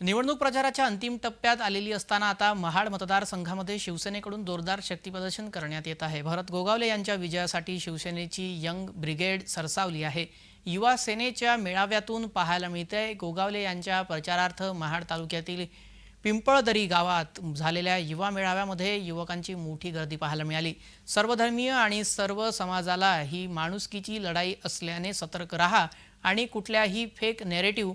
निवडणूक प्रचाराच्या अंतिम टप्प्यात आलेली असताना आता महाड मतदारसंघामध्ये शिवसेनेकडून जोरदार शक्तीप्रदर्शन करण्यात येत आहे. भरत गोगावले यांच्या विजयासाठी शिवसेनेची यंग ब्रिगेड सरसावली आहे. युवा सेनेच्या मेळाव्यातून पाहायला मिळते गोगावले यांच्या प्रचारार्थ महाड तालुक्यातील पिंपळदरी गावात झालेल्या युवा मेळाव्यामध्ये युवकांची मोठी गर्दी पाहायला मिळाली. सर्वधर्मीय आणि सर्व समाजाला ही माणुसकीची लढाई असल्याने सतर्क राहा आणि कुठल्याही फेक नेरेटिव्ह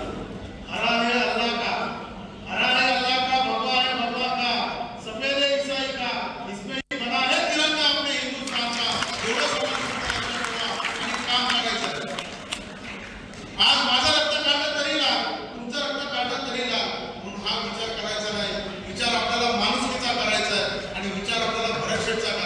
every time.